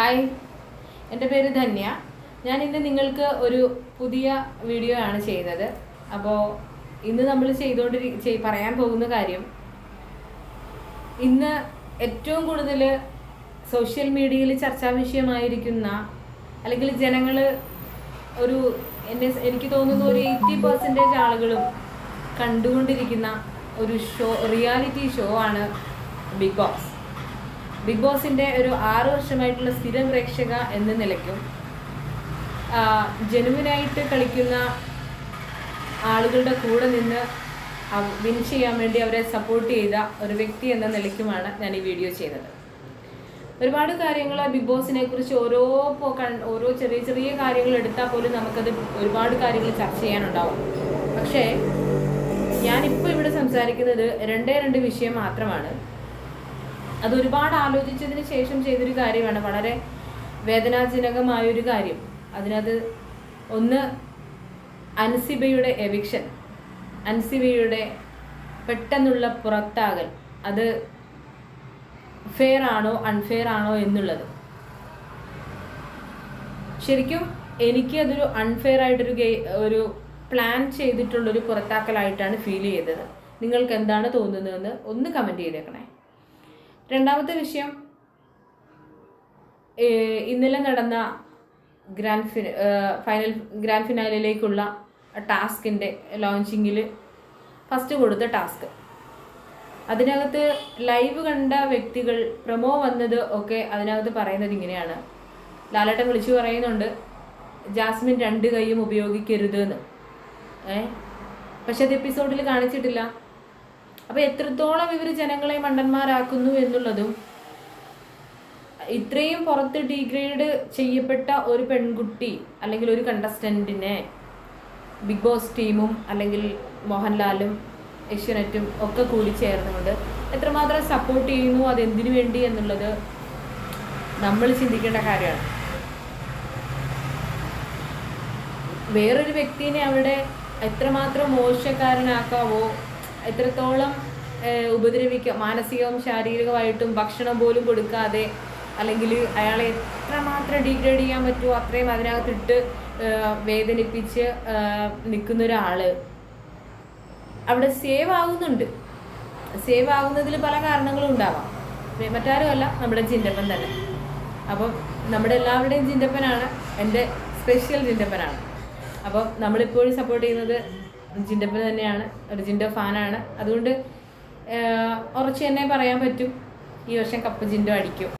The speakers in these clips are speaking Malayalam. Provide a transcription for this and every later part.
ഹായ് എന്റെ പേര് ധന്യ. ഞാൻ ഇന്ന് നിങ്ങൾക്ക് ഒരു പുതിയ വീഡിയോ ആണ് ചെയ്യുന്നത്. അപ്പോൾ ഇന്ന് നമ്മൾ ചെയ്തുകൊണ്ടിരി പറയാൻ പോകുന്ന കാര്യം ഇന്ന് ഏറ്റവും കൂടുതൽ സോഷ്യൽ മീഡിയയിൽ ചർച്ചാ വിഷയമായിരിക്കുന്ന അല്ലെങ്കിൽ ജനങ്ങൾ ഒരു എന്നെ എനിക്ക് തോന്നുന്നു ഒരു എയ്റ്റി പെർസെന്റേജ് ആളുകളും കണ്ടുകൊണ്ടിരിക്കുന്ന ഒരു ഷോ റിയാലിറ്റി ഷോ ആണ് ബിഗ് ബോസ് ബിഗ് ബോസിന്റെ ഒരു ആറ് വർഷമായിട്ടുള്ള സ്ഥിരം പ്രേക്ഷക എന്ന നിലയ്ക്കും ജനുവിനായിട്ട് കളിക്കുന്ന ആളുകളുടെ കൂടെ നിന്ന് വിൻ ചെയ്യാൻ വേണ്ടി അവരെ സപ്പോർട്ട് ചെയ്ത ഒരു വ്യക്തി എന്ന നിലയ്ക്കുമാണ് ഞാൻ ഈ വീഡിയോ ചെയ്തത്. ഒരുപാട് കാര്യങ്ങൾ ബിഗ് ബോസിനെ കുറിച്ച് ഓരോ ഓരോ ചെറിയ ചെറിയ കാര്യങ്ങൾ എടുത്താൽ പോലും നമുക്കത് ഒരുപാട് കാര്യങ്ങൾ ചർച്ച ചെയ്യാനുണ്ടാവും. പക്ഷേ ഞാനിപ്പോൾ ഇവിടെ സംസാരിക്കുന്നത് രണ്ടേ രണ്ട് വിഷയം മാത്രമാണ്. അത് ഒരുപാട് ആലോചിച്ചതിന് ശേഷം ചെയ്തൊരു കാര്യമാണ്. വളരെ വേദനാജനകമായൊരു കാര്യം. അതിനത് ഒന്ന് അൻസിബയുടെ എവിക്ഷൻ. അൻസിബയുടെ പെട്ടെന്നുള്ള പുറത്താകൽ. അത് ഫെയർ ആണോ അൺഫെയർ ആണോ എന്നുള്ളത്. ശരിക്കും എനിക്ക് അതൊരു അൺഫെയർ ആയിട്ടൊരു ഗെ ഒരു പ്ലാൻ ചെയ്തിട്ടുള്ളൊരു പുറത്താക്കലായിട്ടാണ് ഫീൽ ചെയ്തത്. നിങ്ങൾക്ക് എന്താണ് തോന്നുന്നതെന്ന് ഒന്ന് കമന്റ് ചെയ്തേക്കണേ. രണ്ടാമത്തെ വിഷയം ഇന്നലെ നടന്ന ഗ്രാൻഡ് ഫിന ഫൈനൽ ഗ്രാൻഡ് ഫിനാലിലേക്കുള്ള ടാസ്കിന്റെ ലോഞ്ചിങ്ങിൽ ഫസ്റ്റ് കൊടുത്ത ടാസ്ക്. അതിനകത്ത് ലൈവ് കണ്ട വ്യക്തികൾ പ്രമോ വന്നത് ഒക്കെ അതിനകത്ത് പറയുന്നത് ഇങ്ങനെയാണ്. ലാലേട്ടൻ വിളിച്ചു പറയുന്നുണ്ട് ജാസ്മിൻ രണ്ട് കൈയും ഉപയോഗിക്കരുത് എന്ന് ഏ? പക്ഷെ അത് എപ്പിസോഡിൽ കാണിച്ചിട്ടില്ല. അപ്പോൾ എത്രത്തോളം ഇവർ ജനങ്ങളെ മണ്ടന്മാരാക്കുന്നു എന്നുള്ളതും ഇത്രയും പുറത്ത് ഡീഗ്രേഡ് ചെയ്യപ്പെട്ട ഒരു പെൺകുട്ടി അല്ലെങ്കിൽ ഒരു കണ്ടസ്റ്റന്റിനെ ബിഗ് ബോസ് ടീമും അല്ലെങ്കിൽ മോഹൻലാലും ഏഷ്യനെറ്റും ഒക്കെ കൂടി ചേർന്നുകൊണ്ട് എത്രമാത്രം സപ്പോർട്ട് ചെയ്യുന്നു അതെന്തിനു വേണ്ടി എന്നുള്ളത് നമ്മൾ ചിന്തിക്കേണ്ട കാര്യമാണ്. വേറൊരു വ്യക്തിനെ അവിടെ എത്രമാത്രം മോശക്കാരനാക്കാവോ എത്രത്തോളം ഉപദ്രവിക്കുക മാനസികവും ശാരീരികമായിട്ടും ഭക്ഷണം പോലും കൊടുക്കാതെ അല്ലെങ്കിൽ അയാളെ എത്രമാത്രം ഡീഗ്രേഡ് ചെയ്യാൻ പറ്റുമോ അത്രയും അതിനകത്തിട്ട് വേദനിപ്പിച്ച് നിൽക്കുന്ന ഒരാൾ അവിടെ സേവ് ആവുന്നുണ്ട്. സേവ് ആവുന്നതിൽ പല കാരണങ്ങളും ഉണ്ടാവാം. മറ്റാരുമല്ല നമ്മുടെ ചിന്തപ്പൻ തന്നെ. അപ്പം നമ്മുടെ എല്ലാവരുടെയും ചിന്തപ്പനാണ് എന്റെ സ്പെഷ്യൽ ചിന്തപ്പനാണ് അപ്പം നമ്മളിപ്പോഴും സപ്പോർട്ട് ചെയ്യുന്നത് ജിന്റപ്പൻ തന്നെയാണ്. റിജിന്റെ ഫാനാണ്. അതുകൊണ്ട് ഉറച്ച് തന്നെ പറയാൻ പറ്റും. ഈ വർഷം കപ്പ് ജിൻഡോ അടിക്കും.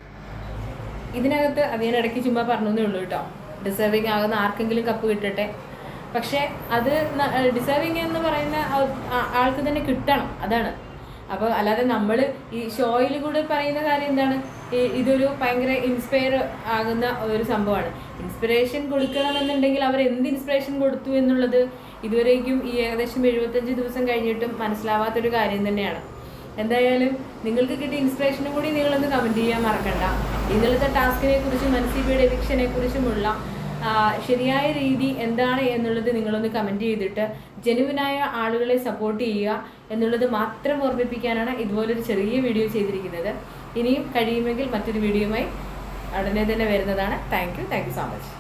ഇതിനകത്ത് അത് ഞാൻ ഇടയ്ക്ക് ചുമ്മാ പറഞ്ഞേ ഉള്ളൂ കേട്ടോ. ഡിസേർവിങ് ആകുന്ന ആർക്കെങ്കിലും കപ്പ് കിട്ടട്ടെ. പക്ഷേ അത് ഡിസേർവിങ് എന്ന് പറയുന്ന ആൾക്ക് തന്നെ കിട്ടണം. അതാണ്. അപ്പോൾ അല്ലാതെ നമ്മൾ ഈ ഷോയിൽ കൂടെ പറയുന്ന കാര്യം എന്താണ്? ഇതൊരു ഭയങ്കര ഇൻസ്പയർ ആകുന്ന ഒരു സംഭവമാണ്. ഇൻസ്പിറേഷൻ കൊടുക്കണമെന്നുണ്ടെങ്കിൽ അവർ എന്ത് ഇൻസ്പിറേഷൻ കൊടുത്തു എന്നുള്ളത് ഇതുവരേക്കും ഈ ഏകദേശം എഴുപത്തഞ്ച് ദിവസം കഴിഞ്ഞിട്ടും മനസ്സിലാവാത്തൊരു കാര്യം തന്നെയാണ്. എന്തായാലും നിങ്ങൾക്ക് കിട്ടിയ ഇൻസ്പിറേഷനും കൂടി നിങ്ങളൊന്ന് കമന്റ് ചെയ്യാൻ മറക്കണ്ട. ഇന്നലത്തെ ടാസ്കിനെ കുറിച്ചും മൻസിബിയുടെ എവിക്ഷനെ കുറിച്ചുമുള്ള ശരിയായ രീതി എന്താണ് എന്നുള്ളത് നിങ്ങളൊന്ന് കമന്റ് ചെയ്തിട്ട് ജനുവിനായ ആളുകളെ സപ്പോർട്ട് ചെയ്യുക എന്നുള്ളത് മാത്രം ഓർമ്മിപ്പിക്കാനാണ് ഇതുപോലൊരു ചെറിയ വീഡിയോ ചെയ്തിരിക്കുന്നത്. ഇനിയും കഴിയുമെങ്കിൽ മറ്റൊരു വീഡിയോയുമായി ഉടനെ തന്നെ വരുന്നതാണ്. Thank you thank you so much